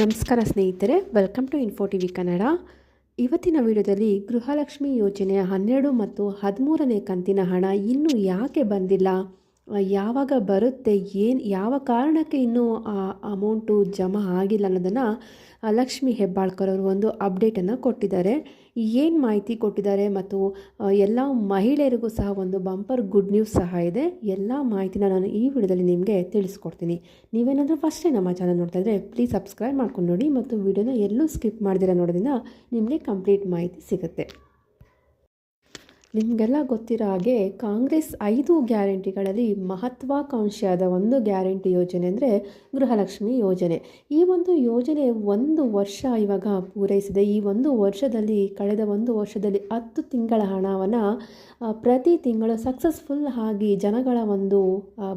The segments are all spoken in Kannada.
ನಮಸ್ಕಾರ ಸ್ನೇಹಿತರೆ welcome to info T V Kannada ಇವತ್ತಿನ ವಿಡಿಯೋದಲ್ಲಿ ಗೃಹಲಕ್ಷ್ಮಿ ಯೋಜನೆಯ ಹನ್ನೆರಡು ಮತ್ತು ಹದಿಮೂರನೇ ಕಂತಿನ ಹಣ ಇನ್ನೂ ಯಾಕೆ ಬಂದಿಲ್ಲ? ಯಾವಾಗ ಬರುತ್ತೆ? ಏನು, ಯಾವ ಕಾರಣಕ್ಕೆ ಇನ್ನೂ ಆ ಅಮೌಂಟು ಜಮಾ ಆಗಿಲ್ಲ ಅನ್ನೋದನ್ನು ಲಕ್ಷ್ಮಿ ಹೆಬ್ಬಾಳ್ಕರ್ ಅವರು ಒಂದು ಅಪ್ಡೇಟನ್ನು ಕೊಟ್ಟಿದ್ದಾರೆ. ಏನು ಮಾಹಿತಿ ಕೊಟ್ಟಿದ್ದಾರೆ ಮತ್ತು ಎಲ್ಲ ಮಹಿಳೆಯರಿಗೂ ಸಹ ಒಂದು ಬಂಪರ್ ಗುಡ್ ನ್ಯೂಸ್ ಸಹ ಇದೆ. ಎಲ್ಲ ಮಾಹಿತಿನ ನಾನು ಈ ವಿಡಿಯೋದಲ್ಲಿ ನಿಮಗೆ ತಿಳಿಸ್ಕೊಡ್ತೀನಿ. ನೀವೇನಾದರೂ ಫಸ್ಟೇ ನಮ್ಮ ಚಾನಲ್ ನೋಡ್ತಾ ಇದ್ದರೆ ಪ್ಲೀಸ್ ಸಬ್ಸ್ಕ್ರೈಬ್ ಮಾಡ್ಕೊಂಡು ನೋಡಿ ಮತ್ತು ವಿಡಿಯೋನ ಎಲ್ಲೂ ಸ್ಕಿಪ್ ಮಾಡಿದಿರ ನೋಡೋದ್ರಿಂದ ನಿಮಗೆ ಕಂಪ್ಲೀಟ್ ಮಾಹಿತಿ ಸಿಗುತ್ತೆ. ನಿಮಗೆಲ್ಲ ಗೊತ್ತಿರೋ ಹಾಗೆ ಕಾಂಗ್ರೆಸ್ ಐದು ಗ್ಯಾರಂಟಿಗಳಲ್ಲಿ ಮಹತ್ವಾಕಾಂಕ್ಷೆಯಾದ ಒಂದು ಗ್ಯಾರಂಟಿ ಯೋಜನೆ ಅಂದರೆ ಗೃಹಲಕ್ಷ್ಮಿ ಯೋಜನೆ. ಈ ಒಂದು ಯೋಜನೆ ಒಂದು ವರ್ಷ ಇವಾಗ ಪೂರೈಸಿದೆ. ಈ ಒಂದು ವರ್ಷದಲ್ಲಿ, ಕಳೆದ ಒಂದು ವರ್ಷದಲ್ಲಿ ಹತ್ತು ತಿಂಗಳ ಹಣವನ್ನು ಪ್ರತಿ ತಿಂಗಳು ಸಕ್ಸಸ್ಫುಲ್ ಆಗಿ ಜನಗಳ ಒಂದು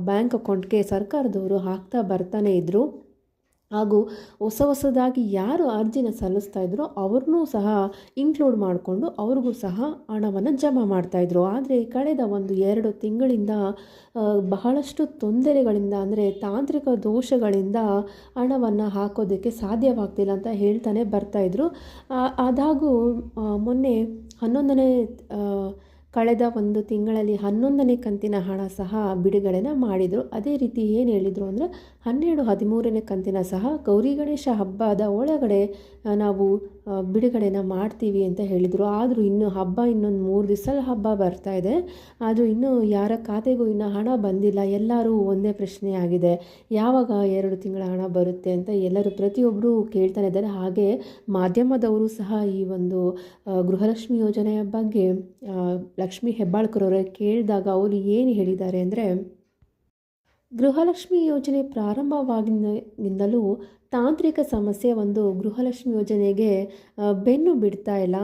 ಬ್ಯಾಂಕ್ ಅಕೌಂಟ್ಗೆ ಸರ್ಕಾರದವರು ಹಾಕ್ತಾ ಬರ್ತಾನೆ ಇದ್ದರು ಹಾಗೂ ಹೊಸ ಹೊಸದಾಗಿ ಯಾರು ಅರ್ಜಿನ ಸಲ್ಲಿಸ್ತಾ ಇದ್ರೋ ಅವ್ರನ್ನೂ ಸಹ ಇನ್ಕ್ಲೂಡ್ ಮಾಡಿಕೊಂಡು ಅವ್ರಿಗೂ ಸಹ ಹಣವನ್ನು ಜಮಾ ಮಾಡ್ತಾಯಿದ್ರು ಆದರೆ ಕಳೆದ ಒಂದು ಎರಡು ತಿಂಗಳಿಂದ ಬಹಳಷ್ಟು ತೊಂದರೆಗಳಿಂದ ಅಂದರೆ ತಾಂತ್ರಿಕ ದೋಷಗಳಿಂದ ಹಣವನ್ನು ಹಾಕೋದಕ್ಕೆ ಸಾಧ್ಯವಾಗ್ತಿಲ್ಲ ಅಂತ ಹೇಳ್ತಾನೆ ಬರ್ತಾಯಿದ್ರು ಆದಾಗೂ ಆ, ಮೊನ್ನೆ ಹನ್ನೊಂದನೇ ಕಳೆದ ಒಂದು ತಿಂಗಳಲ್ಲಿ ಹನ್ನೊಂದನೇ ಕಂತಿನ ಹಣ ಸಹ ಬಿಡುಗಡೆನ ಮಾಡಿದರು. ಅದೇ ರೀತಿ ಏನು ಹೇಳಿದರು ಅಂದರೆ, ಹನ್ನೆರಡು ಹದಿಮೂರನೇ ಕಂತಿನ ಸಹ ಗೌರಿ ಗಣೇಶ ಹಬ್ಬದ ಒಳಗಡೆ ನಾವು ಬಿಡುಗಡೆನ ಮಾಡ್ತೀವಿ ಅಂತ ಹೇಳಿದರು. ಆದರೂ ಇನ್ನು ಹಬ್ಬ ಇನ್ನೊಂದು ಮೂರು ದಿವಸದ ಹಬ್ಬ ಬರ್ತಾ ಇದೆ. ಆದರೂ ಇನ್ನೂ ಯಾರ ಖಾತೆಗೂ ಇನ್ನೂ ಹಣ ಬಂದಿಲ್ಲ. ಎಲ್ಲರೂ ಒಂದೇ ಪ್ರಶ್ನೆ ಆಗಿದೆ. ಯಾವಾಗ ಎರಡು ತಿಂಗಳ ಹಣ ಬರುತ್ತೆ ಅಂತ ಎಲ್ಲರೂ ಪ್ರತಿಯೊಬ್ಬರು ಕೇಳ್ತಾನೆ ಇದ್ದಾರೆ. ಹಾಗೆ ಮಾಧ್ಯಮದವರು ಸಹ ಈ ಒಂದು ಗೃಹಲಕ್ಷ್ಮಿ ಯೋಜನೆಯ ಬಗ್ಗೆ ಲಕ್ಷ್ಮಿ ಹೆಬ್ಬಾಳ್ಕರ್ ಅವರ ಕೇಳಿದಾಗ ಅವರು ಏನು ಹೇಳಿದ್ದಾರೆ ಅಂದರೆ, ಗೃಹಲಕ್ಷ್ಮಿ ಯೋಜನೆ ಪ್ರಾರಂಭವಾಗಿನಿಂದಲೂ ತಾಂತ್ರಿಕ ಸಮಸ್ಯೆ ಒಂದು ಗೃಹಲಕ್ಷ್ಮಿ ಯೋಜನೆಗೆ ಬೆನ್ನು ಬಿಡ್ತಾ ಇಲ್ಲ.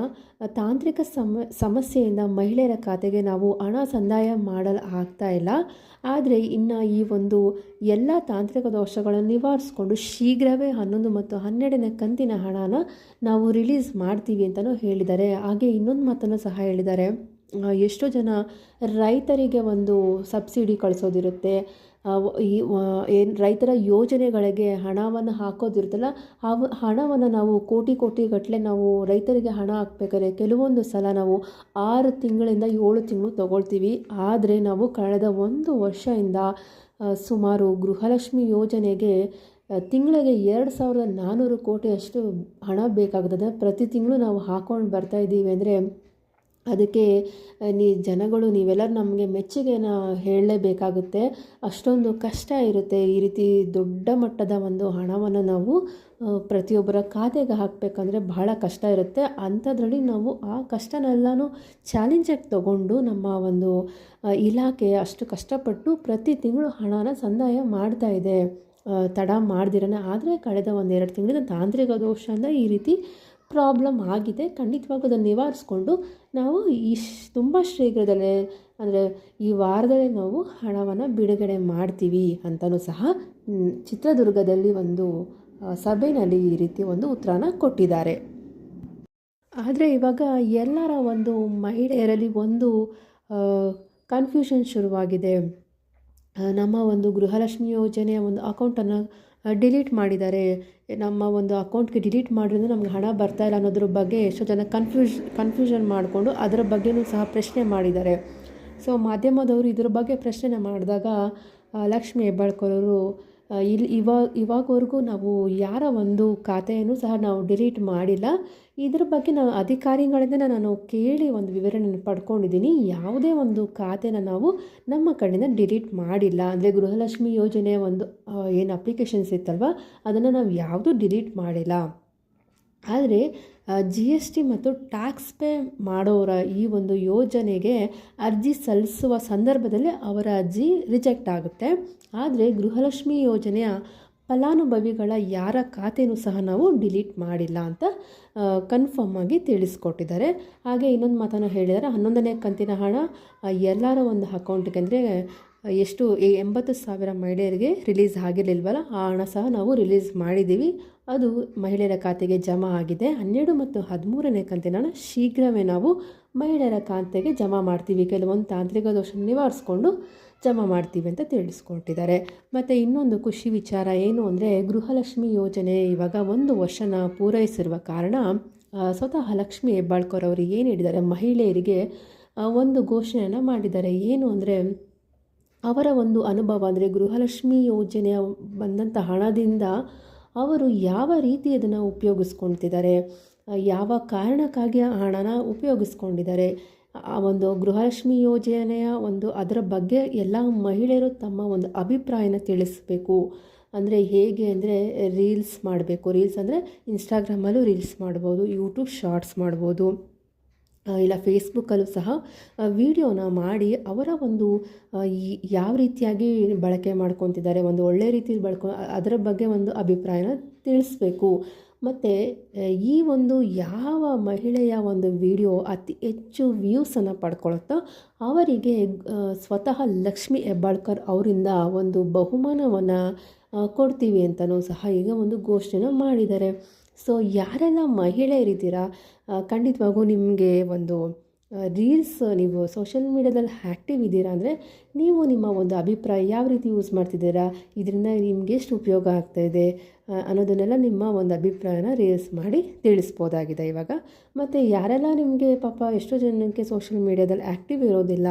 ತಾಂತ್ರಿಕ ಸಮ, ಸಮಸ್ಯೆಯಿಂದ ಮಹಿಳೆಯರ ಖಾತೆಗೆ ನಾವು ಹಣ ಸಂದಾಯ ಮಾಡಲು, ಆಗ್ತಾ ಇಲ್ಲ. ಆದರೆ ಇನ್ನು ಈ ಒಂದು ಎಲ್ಲ ತಾಂತ್ರಿಕ ದೋಷಗಳನ್ನು ನಿವಾರಿಸ್ಕೊಂಡು ಶೀಘ್ರವೇ ಹನ್ನೊಂದು ಮತ್ತು ಹನ್ನೆರಡನೇ ಕಂತಿನ ಹಣನ ನಾವು ರಿಲೀಸ್ ಮಾಡ್ತೀವಿ ಅಂತಲೂ ಹೇಳಿದ್ದಾರೆ. ಹಾಗೆ ಇನ್ನೊಂದು ಮಾತನ್ನು ಸಹ ಹೇಳಿದ್ದಾರೆ. ಎಷ್ಟೋ ಜನ ರೈತರಿಗೆ ಒಂದು ಸಬ್ಸಿಡಿ ಕಳಿಸೋದಿರುತ್ತೆ. ಈ ಏನು, ರೈತರ ಯೋಜನೆಗಳಿಗೆ ಹಣವನ್ನು ಹಾಕೋದಿರುತ್ತಲ್ಲ ಆ ಹಣವನ್ನು ನಾವು ಕೋಟಿ ಕೋಟಿ ಗಟ್ಟಲೆ ನಾವು ರೈತರಿಗೆ ಹಣ ಹಾಕ್ಬೇಕಾದ್ರೆ ಕೆಲವೊಂದು ಸಲ ನಾವು ಆರು ತಿಂಗಳಿಂದ ಏಳು ತಿಂಗಳು ತಗೊಳ್ತೀವಿ. ಆದರೆ ನಾವು ಕಳೆದ ಒಂದು ವರ್ಷದಿಂದ ಸುಮಾರು ಗೃಹಲಕ್ಷ್ಮಿ ಯೋಜನೆಗೆ ತಿಂಗಳಿಗೆ ಎರಡು ಸಾವಿರದ ನಾನ್ನೂರು ಕೋಟಿಯಷ್ಟು ಹಣ ಬೇಕಾಗುತ್ತದೆ ಪ್ರತಿ ತಿಂಗಳು ನಾವು ಹಾಕೊಂಡು ಬರ್ತಾ ಇದ್ದೀವಿ ಅಂದರೆ ಅದಕ್ಕೆ ನೀ ಜನಗಳು ನೀವೆಲ್ಲರೂ ನಮಗೆ ಮೆಚ್ಚುಗೆನ ಹೇಳಲೇಬೇಕಾಗುತ್ತೆ. ಅಷ್ಟೊಂದು ಕಷ್ಟ ಇರುತ್ತೆ. ಈ ರೀತಿ ದೊಡ್ಡ ಮಟ್ಟದ ಒಂದು ಹಣವನ್ನು ನಾವು ಪ್ರತಿಯೊಬ್ಬರ ಖಾತೆಗೆ ಹಾಕಬೇಕಂದ್ರೆ ಬಹಳ ಕಷ್ಟ ಇರುತ್ತೆ. ಅಂಥದ್ರಲ್ಲಿ ನಾವು ಆ ಕಷ್ಟನೆಲ್ಲನೂ ಚಾಲೆಂಜಾಗಿ ತಗೊಂಡು ನಮ್ಮ ಒಂದು ಇಲಾಖೆ ಅಷ್ಟು ಕಷ್ಟಪಟ್ಟು ಪ್ರತಿ ತಿಂಗಳು ಹಣನ ಸಂದಾಯ ಮಾಡ್ತಾ ಇದೆ. ತಡ ಮಾಡ್ದಿರನೇ. ಆದರೆ ಕಳೆದ ಒಂದೆರಡು ತಿಂಗಳಿಂದ ತಾಂತ್ರಿಕ ದೋಷದಿಂದ ಈ ರೀತಿ ಪ್ರಾಬ್ಲಮ್ ಆಗಿದೆ, ಖಂಡಿತವಾಗೂ ಅದನ್ನು ನಿವಾರಿಸ್ಕೊಂಡು ನಾವು ಇಶ್ ತುಂಬ ಶೀಘ್ರದಲ್ಲೇ ಅಂದರೆ ಈ ವಾರದಲ್ಲೇ ನಾವು ಹಣವನ್ನು ಬಿಡುಗಡೆ ಮಾಡ್ತೀವಿ ಅಂತಲೂ ಸಹ ಚಿತ್ರದುರ್ಗದಲ್ಲಿ ಒಂದು ಸಭೆಯಲ್ಲಿ ಈ ರೀತಿ ಒಂದು ಉತ್ತರನ ಕೊಟ್ಟಿದ್ದಾರೆ. ಆದರೆ ಇವಾಗ ಎಲ್ಲರ ಒಂದು ಮಹಿಳೆಯರಲ್ಲಿ ಒಂದು ಕನ್ಫ್ಯೂಷನ್ ಶುರುವಾಗಿದೆ. ನಮ್ಮ ಒಂದು ಗೃಹಲಕ್ಷ್ಮಿ ಯೋಜನೆಯ ಒಂದು ಅಕೌಂಟನ್ನು ಡಿಲೀಟ್ ಮಾಡಿದ್ದಾರೆ. ನಮ್ಮ ಒಂದು ಅಕೌಂಟ್ಗೆ ಡಿಲೀಟ್ ಮಾಡಿದ್ರೆ ನಮ್ಗೆ ಹಣ ಬರ್ತಾ ಇಲ್ಲ ಅನ್ನೋದ್ರ ಬಗ್ಗೆ ಎಷ್ಟೋ ಜನ ಕನ್ಫ್ಯೂಷ್ ಕನ್ಫ್ಯೂಷನ್ ಮಾಡಿಕೊಂಡು ಅದರ ಬಗ್ಗೆನೂ ಸಹ ಪ್ರಶ್ನೆ ಮಾಡಿದ್ದಾರೆ. ಸೊ ಮಾಧ್ಯಮದವರು ಇದ್ರ ಬಗ್ಗೆ ಪ್ರಶ್ನೆ ಮಾಡಿದಾಗ ಲಕ್ಷ್ಮೀ ಹೆಬ್ಬಾಳ್ಕರ್ ಅವರು ಇಲ್ಲಿ ಇವಾಗ ಇವಾಗವರೆಗೂ ನಾವು ಯಾರ ಒಂದು ಖಾತೆಯನ್ನು ಸಹ ನಾವು ಡಿಲೀಟ್ ಮಾಡಿಲ್ಲ. ಇದ್ರ ಬಗ್ಗೆ ನಾವು ಅಧಿಕಾರಿಗಳಿಂದ ನಾನು ಕೇಳಿ ಒಂದು ವಿವರಣೆಯನ್ನು ಪಡ್ಕೊಂಡಿದ್ದೀನಿ. ಯಾವುದೇ ಒಂದು ಖಾತೆನ ನಾವು ನಮ್ಮ ಕಡೆಯಿಂದ ಡಿಲೀಟ್ ಮಾಡಿಲ್ಲ. ಅಂದರೆ ಗೃಹಲಕ್ಷ್ಮಿ ಯೋಜನೆಯ ಒಂದು ಏನು ಅಪ್ಲಿಕೇಶನ್ಸ್ ಇತ್ತಲ್ವ? ಅದನ್ನು ನಾವು ಯಾವುದೂ ಡಿಲೀಟ್ ಮಾಡಿಲ್ಲ. ಆದರೆ ಜಿ ಎಸ್ ಟಿ ಮತ್ತು ಟ್ಯಾಕ್ಸ್ ಪೇ ಮಾಡೋರ ಈ ಒಂದು ಯೋಜನೆಗೆ ಅರ್ಜಿ ಸಲ್ಲಿಸುವ ಸಂದರ್ಭದಲ್ಲಿ ಅವರ ಅರ್ಜಿ ರಿಜೆಕ್ಟ್ ಆಗುತ್ತೆ. ಆದರೆ, ಗೃಹಲಕ್ಷ್ಮಿ ಯೋಜನೆಯ ಫಲಾನುಭವಿಗಳ ಯಾರ ಖಾತೆಯೂ ಸಹ ನಾವು ಡಿಲೀಟ್ ಮಾಡಿಲ್ಲ ಅಂತ ಕನ್ಫರ್ಮ್ ಆಗಿ ತಿಳಿಸ್ಕೊಟ್ಟಿದ್ದಾರೆ. ಹಾಗೆ ಇನ್ನೊಂದು ಮಾತನ್ನು ಹೇಳಿದರೆ, ಹನ್ನೊಂದನೇ ಕಂತಿನ ಹಣ ಎಲ್ಲರ ಒಂದು ಅಕೌಂಟ್ಗೆ ಅಂದರೆ ಎಷ್ಟು ಎಂಬತ್ತು ಸಾವಿರ ಮಹಿಳೆಯರಿಗೆ ರಿಲೀಸ್ ಆಗಿರಲಿಲ್ವಲ್ಲ, ಆ ಹಣ ಸಹ ನಾವು ರಿಲೀಸ್ ಮಾಡಿದ್ದೀವಿ. ಅದು ಮಹಿಳೆಯರ ಖಾತೆಗೆ ಜಮಾ ಆಗಿದೆ. ಹನ್ನೆರಡು ಮತ್ತು ಹದಿಮೂರನೇ ಕಂತಿನ ಶೀಘ್ರವೇ ನಾವು ಮಹಿಳೆಯರ ಖಾತೆಗೆ ಜಮಾ ಮಾಡ್ತೀವಿ. ಕೆಲವೊಂದು ತಾಂತ್ರಿಕ ದೋಷ ನಿವಾರಿಸ್ಕೊಂಡು ಜಮಾ ಮಾಡ್ತೀವಿ ಅಂತ ತಿಳಿಸ್ಕೊಟ್ಟಿದ್ದಾರೆ. ಮತ್ತು ಇನ್ನೊಂದು ಖುಷಿ ವಿಚಾರ ಏನು ಅಂದರೆ, ಗೃಹಲಕ್ಷ್ಮಿ ಯೋಜನೆ ಇವಾಗ ಒಂದು ವರ್ಷನ ಪೂರೈಸಿರುವ ಕಾರಣ ಸ್ವತಃ ಲಕ್ಷ್ಮಿ ಹೆಬ್ಬಾಳ್ಕರ್ ಅವರು ಏನು ಹೇಳಿದ್ದಾರೆ? ಮಹಿಳೆಯರಿಗೆ ಒಂದು ಘೋಷಣೆಯನ್ನು ಮಾಡಿದ್ದಾರೆ. ಏನು ಅಂದರೆ ಅವರ ಒಂದು ಅನುಭವ ಅಂದರೆ ಗೃಹಲಕ್ಷ್ಮಿ ಯೋಜನೆಯ ಬಂದಂಥ ಹಣದಿಂದ ಅವರು ಯಾವ ರೀತಿ ಅದನ್ನು ಉಪಯೋಗಿಸ್ಕೊಳ್ತಿದ್ದಾರೆ ಯಾವ ಕಾರಣಕ್ಕಾಗಿ ಆ ಹಣನ ಉಪಯೋಗಿಸ್ಕೊಂಡಿದ್ದಾರೆ, ಆ ಒಂದು ಗೃಹಲಕ್ಷ್ಮಿ ಯೋಜನೆಯ ಒಂದು ಅದರ ಬಗ್ಗೆ ಎಲ್ಲ ಮಹಿಳೆಯರು ತಮ್ಮ ಒಂದು ಅಭಿಪ್ರಾಯನ ತಿಳಿಸ್ಬೇಕು. ಅಂದರೆ ಹೇಗೆ ಅಂದರೆ ರೀಲ್ಸ್ ಮಾಡಬೇಕು, ರೀಲ್ಸ್ ಅಂದರೆ ಇನ್ಸ್ಟಾಗ್ರಾಮಲ್ಲೂ ರೀಲ್ಸ್ ಮಾಡ್ಬೋದು ಯೂಟ್ಯೂಬ್ ಶಾರ್ಟ್ಸ್ ಮಾಡ್ಬೋದು. ಇಲ್ಲ ಫೇಸ್ಬುಕ್ಕಲ್ಲೂ ಸಹ ವಿಡಿಯೋನ ಮಾಡಿ ಅವರ ಒಂದು ಈ ಯಾವ ರೀತಿಯಾಗಿ ಬಳಕೆ ಮಾಡ್ಕೊತಿದ್ದಾರೆ, ಒಂದು ಒಳ್ಳೆ ರೀತಿಯಲ್ಲಿ ಬಳ್ಕೊ ಅದರ ಬಗ್ಗೆ ಒಂದು ಅಭಿಪ್ರಾಯನ ತಿಳಿಸ್ಬೇಕು. ಮತ್ತು ಈ ಒಂದು ಯಾವ ಮಹಿಳೆಯ ಒಂದು ವಿಡಿಯೋ ಅತಿ ಹೆಚ್ಚು ವ್ಯೂಸನ್ನು ಪಡ್ಕೊಳುತ್ತೋ, ಅವರಿಗೆ ಸ್ವತಃ ಲಕ್ಷ್ಮಿ ಹೆಬ್ಬಾಳ್ಕರ್ ಅವರಿಂದ ಒಂದು ಬಹುಮಾನವನ್ನು ಕೊಡ್ತೀವಿ ಅಂತಲೂ ಸಹ ಈಗ ಒಂದು ಘೋಷಣೆ ಮಾಡಿದ್ದಾರೆ. ಸೊ ಯಾರೆಲ್ಲ ಮಹಿಳೆಯರಿದ್ದೀರಾ ಖಂಡಿತವಾಗೂ ನಿಮಗೆ ಒಂದು ರೀಲ್ಸ್, ನೀವು ಸೋಷಲ್ ಮೀಡ್ಯಾದಲ್ಲಿ ಆ್ಯಕ್ಟಿವ್ ಇದ್ದೀರಾ ಅಂದರೆ ನೀವು ನಿಮ್ಮ ಒಂದು ಅಭಿಪ್ರಾಯ ಯಾವ ರೀತಿ ಯೂಸ್ ಮಾಡ್ತಿದ್ದೀರಾ, ಇದರಿಂದ ನಿಮ್ಗೆ ಎಷ್ಟು ಉಪಯೋಗ ಆಗ್ತಾಯಿದೆ ಅನ್ನೋದನ್ನೆಲ್ಲ ನಿಮ್ಮ ಒಂದು ಅಭಿಪ್ರಾಯನ ರೀಲ್ಸ್ ಮಾಡಿ ತಿಳಿಸ್ಬೋದಾಗಿದೆ ಇವಾಗ. ಮತ್ತು ಯಾರೆಲ್ಲ ನಿಮಗೆ ಪಾಪ ಎಷ್ಟೋ ಜನಕ್ಕೆ ಸೋಷಿಯಲ್ ಮೀಡ್ಯಾದಲ್ಲಿ ಆ್ಯಕ್ಟಿವ್ ಇರೋದಿಲ್ಲ,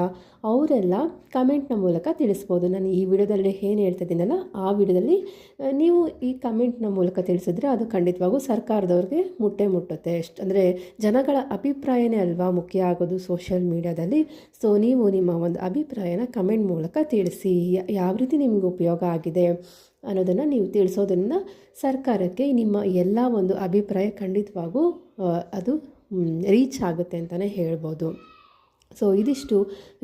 ಅವರೆಲ್ಲ ಕಮೆಂಟ್ನ ಮೂಲಕ ತಿಳಿಸ್ಬೋದು. ನಾನು ಈ ವಿಡಿಯೋದಲ್ಲಿ ಏನು ಹೇಳ್ತಾ ಇದ್ದೀನಲ್ಲ, ಆ ವಿಡಿಯೋದಲ್ಲಿ ನೀವು ಈ ಕಮೆಂಟ್ನ ಮೂಲಕ ತಿಳಿಸಿದ್ರೆ ಅದು ಖಂಡಿತವಾಗೂ ಸರ್ಕಾರದವ್ರಿಗೆ ಮುಟ್ಟೆ ಮುಟ್ಟುತ್ತೆ. ಎಷ್ಟು, ಅಂದರೆ ಜನಗಳ ಅಭಿಪ್ರಾಯನೇ ಅಲ್ವಾ ಮುಖ್ಯ ಆಗೋದು ಸೋಷಿಯಲ್ ಮೀಡ್ಯಾದಲ್ಲಿ ಸೊ ನೀವು ನಿಮ್ಮ ಒಂದು ಅಭಿಪ್ರಾಯನ ಕಮೆಂಟ್ ಮೂಲಕ ತಿಳಿಸಿ, ಯಾವ ರೀತಿ ನಿಮಗೆ ಉಪಯೋಗ ಆಗಿದೆ? ಅನ್ನೋದನ್ನು ನೀವು ತಿಳಿಸೋದರಿಂದ ಸರ್ಕಾರಕ್ಕೆ ನಿಮ್ಮ ಎಲ್ಲ ಒಂದು ಅಭಿಪ್ರಾಯ ಖಂಡಿತವಾಗೂ ಅದು ರೀಚ್ ಆಗುತ್ತೆ ಅಂತಲೇ ಹೇಳ್ಬೋದು. ಸೊ ಇದಿಷ್ಟು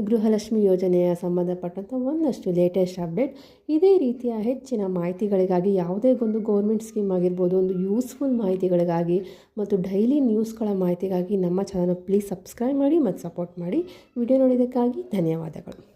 ಗೃಹಲಕ್ಷ್ಮಿ ಯೋಜನೆಯ ಸಂಬಂಧಪಟ್ಟಂಥ ಒಂದಷ್ಟು ಲೇಟೆಸ್ಟ್ ಅಪ್ಡೇಟ್ ಇದೇ ರೀತಿಯ ಹೆಚ್ಚಿನ ಮಾಹಿತಿಗಳಿಗಾಗಿ, ಯಾವುದೇ ಒಂದು ಗೌರ್ಮೆಂಟ್ ಸ್ಕೀಮ್ ಆಗಿರ್ಬೋದು, ಒಂದು ಯೂಸ್ಫುಲ್ ಮಾಹಿತಿಗಳಿಗಾಗಿ ಮತ್ತು ಡೈಲಿ ನ್ಯೂಸ್ಗಳ ಮಾಹಿತಿಗಾಗಿ ನಮ್ಮ ಚಾನಲ್ ಪ್ಲೀಸ್ ಸಬ್ಸ್ಕ್ರೈಬ್ ಮಾಡಿ ಮತ್ತು ಸಪೋರ್ಟ್ ಮಾಡಿ. ವಿಡಿಯೋ ನೋಡಿದ್ದಕ್ಕಾಗಿ ಧನ್ಯವಾದಗಳು.